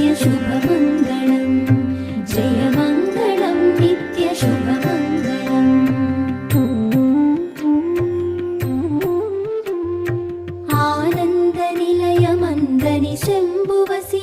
नित्यशुभमङ्गलम् जयमङ्गलम् नित्यशुभमङ्गलम् आनन्दनिलयमन्दनि शम्भुवसि